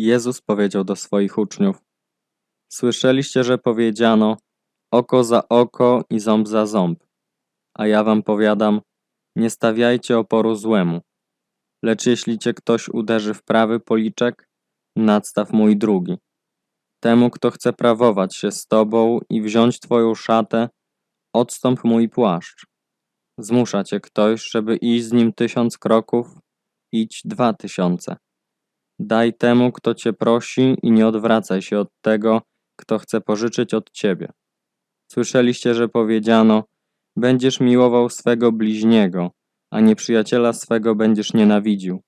Jezus powiedział do swoich uczniów: Słyszeliście, że powiedziano: oko za oko i ząb za ząb. A ja wam powiadam: nie stawiajcie oporu złemu. Lecz jeśli cię ktoś uderzy w prawy policzek, nadstaw mój drugi. Temu, kto chce prawować się z tobą i wziąć twoją szatę, odstąp mój płaszcz. Zmusza cię ktoś, żeby iść z nim tysiąc kroków, idź dwa tysiące. Daj temu, kto cię prosi i nie odwracaj się od tego, kto chce pożyczyć od ciebie. Słyszeliście, że powiedziano, będziesz miłował swego bliźniego, a nieprzyjaciela swego będziesz nienawidził.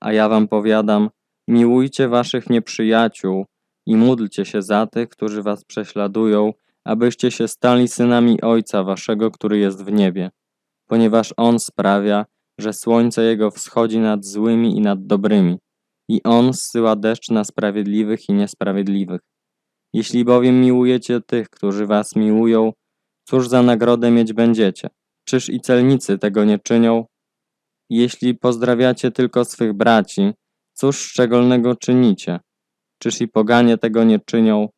A ja wam powiadam, miłujcie waszych nieprzyjaciół i módlcie się za tych, którzy was prześladują, abyście się stali synami Ojca waszego, który jest w niebie, ponieważ On sprawia, że słońce Jego wschodzi nad złymi i nad dobrymi, i On zsyła deszcz na sprawiedliwych i niesprawiedliwych. Jeśli bowiem miłujecie tych, którzy was miłują, cóż za nagrodę mieć będziecie? Czyż i celnicy tego nie czynią? Jeśli pozdrawiacie tylko swych braci, cóż szczególnego czynicie? Czyż i poganie tego nie czynią?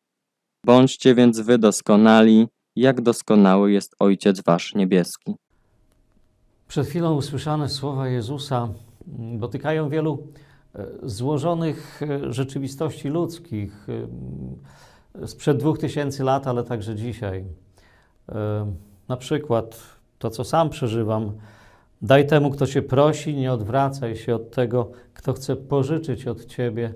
Bądźcie więc wy doskonali, jak doskonały jest Ojciec wasz niebieski. Przed chwilą usłyszane słowa Jezusa dotykają wielu złożonych e, rzeczywistości ludzkich e, sprzed dwóch tysięcy lat, ale także dzisiaj. Na przykład to, co sam przeżywam. Daj temu, kto cię prosi, nie odwracaj się od tego, kto chce pożyczyć od ciebie.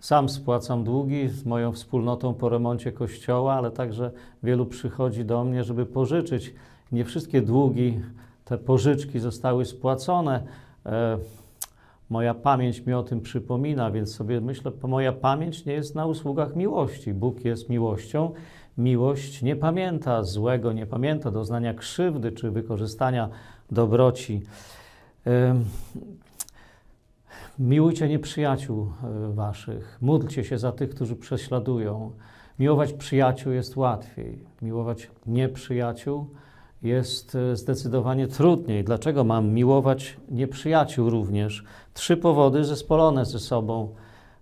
Sam spłacam długi z moją wspólnotą po remoncie kościoła, ale także wielu przychodzi do mnie, żeby pożyczyć. Nie wszystkie długi, te pożyczki zostały spłacone. Moja pamięć mi o tym przypomina, więc sobie myślę, moja pamięć nie jest na usługach miłości. Bóg jest miłością. Miłość nie pamięta złego, nie pamięta doznania krzywdy czy wykorzystania dobroci. Miłujcie nieprzyjaciół e, waszych, módlcie się za tych, którzy prześladują. Miłować przyjaciół jest łatwiej, miłować nieprzyjaciół jest e, zdecydowanie trudniej. Dlaczego mam miłować nieprzyjaciół również? Trzy powody zespolone ze sobą.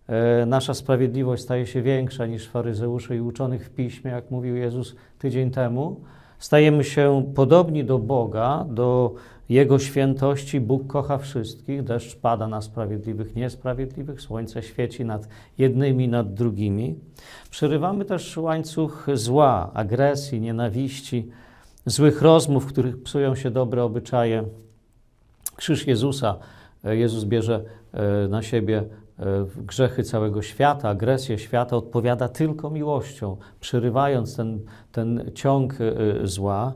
E, nasza sprawiedliwość staje się większa niż faryzeuszy i uczonych w piśmie, jak mówił Jezus tydzień temu. Stajemy się podobni do Boga, do Jego świętości. Bóg kocha wszystkich, deszcz pada na sprawiedliwych, niesprawiedliwych, słońce świeci nad jednymi, nad drugimi. Przerywamy też łańcuch zła, agresji, nienawiści, złych rozmów, w których psują się dobre obyczaje. Krzyż Jezusa, Jezus bierze e, na siebie E, grzechy całego świata, agresję świata odpowiada tylko miłością, przerywając ten, ten ciąg e, zła.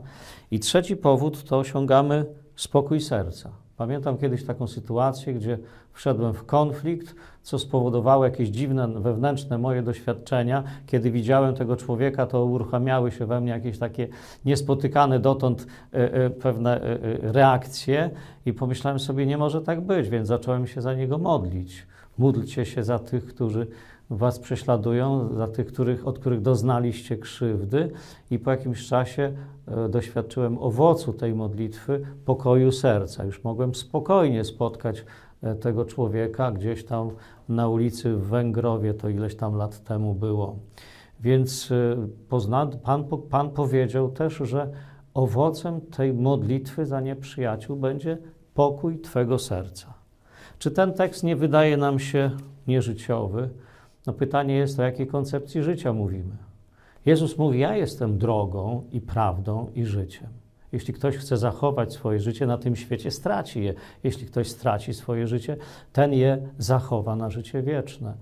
I trzeci powód to osiągamy spokój serca. Pamiętam kiedyś taką sytuację, gdzie wszedłem w konflikt, co spowodowało jakieś dziwne wewnętrzne moje doświadczenia. Kiedy widziałem tego człowieka, to uruchamiały się we mnie jakieś takie niespotykane dotąd e, pewne reakcje i pomyślałem sobie, nie może tak być, więc zacząłem się za niego modlić. Módlcie się za tych, którzy was prześladują, za tych, których, od których doznaliście krzywdy. I po jakimś czasie e, doświadczyłem owocu tej modlitwy, pokoju serca. Już mogłem spokojnie spotkać e, tego człowieka gdzieś tam na ulicy w Węgrowie, to ileś tam lat temu było. Więc e, pozna, Pan, Pan powiedział też, że owocem tej modlitwy za nieprzyjaciół będzie pokój Twego serca. Czy ten tekst nie wydaje nam się nieżyciowy? No pytanie jest, o jakiej koncepcji życia mówimy. Jezus mówi: Ja jestem drogą i prawdą i życiem. Jeśli ktoś chce zachować swoje życie na tym świecie, straci je. Jeśli ktoś straci swoje życie, ten je zachowa na życie wieczne.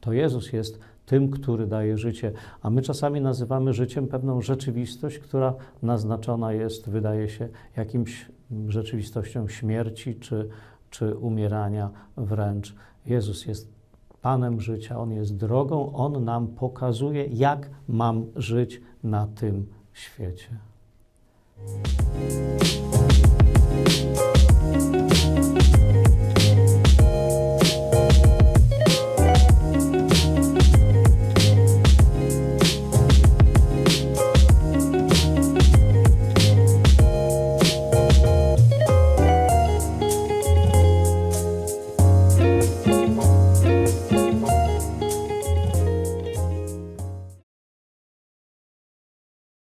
To Jezus jest tym, który daje życie, a my czasami nazywamy życiem pewną rzeczywistość, która naznaczona jest, wydaje się, jakimś rzeczywistością śmierci czy czy umierania wręcz. Jezus jest Panem życia, On jest drogą, On nam pokazuje, jak mam żyć na tym świecie.